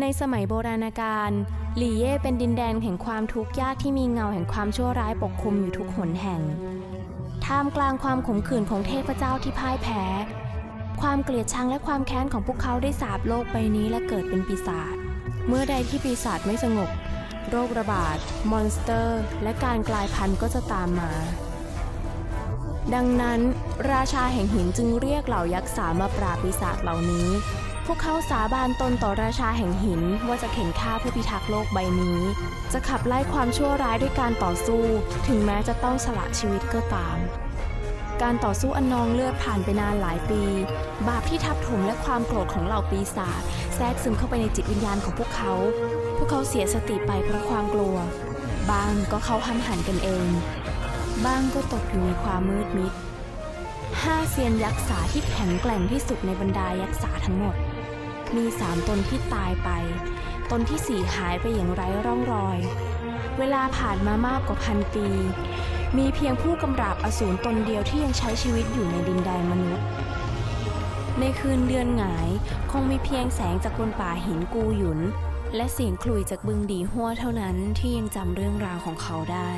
ในสมัยโบราณกาลหลี่เย่เป็นดินแดนแห่งความทุกข์ยากที่มีเงาแห่งความชั่วร้ายปกคลุมอยู่ทุกหนแห่ง ท่ามกลางความขมขื่นของเทพเจ้าที่พ่ายแพ้ ความเกลียดชังและความแค้นของพวกเขาได้สาบโลกใบนี้และเกิดเป็นปีศาจ เมื่อใดที่ปีศาจไม่สงบ โรคระบาด มอนสเตอร์ และการกลายพันธุ์ก็จะตามมา ดังนั้น ราชาแห่งหินจึงเรียกเหล่ายักษ์สามาปราบปีศาจเหล่านี้ พวกเขาสาบานตนต่อราชาแห่งหินว่าจะเข็นฆ่าเพื่อพิทักษ์โลกใบนี้ จะขับไล่ความชั่วร้ายด้วยการต่อสู้ ถึงแม้จะต้องสละชีวิตก็ตาม การต่อสู้อันนองเลือดผ่านไปนานหลายปี บาปที่ทับถมและความโกรธของเหล่าปีศาจแทรกซึมเข้าไปในจิตวิญญาณของพวกเขา พวกเขาเสียสติไปเพราะความกลัว บางก็เข้าห้ำหันกันเอง บ้างก็ตกอยู่ในความมืดมิดห้าเซียนยักษ์สาที่แข็งแกร่งที่สุดในบรรดายักษ์สาทั้งหมด มีสามตนที่ตายไป ตนที่สี่หายไปอย่างไร้ร่องรอย เวลาผ่านมามากกว่าพันปี มีเพียงผู้กำราบอสูรตนเดียวที่ยังใช้ชีวิตอยู่ในดินแดนมนุษย์ ในคืนเดือนหงายคงมีเพียงแสงจากบนป่าหินกูหยุน และเสียงคลุยจากบึงดีหัวเท่านั้นที่ยังจำเรื่องราวของเขาได้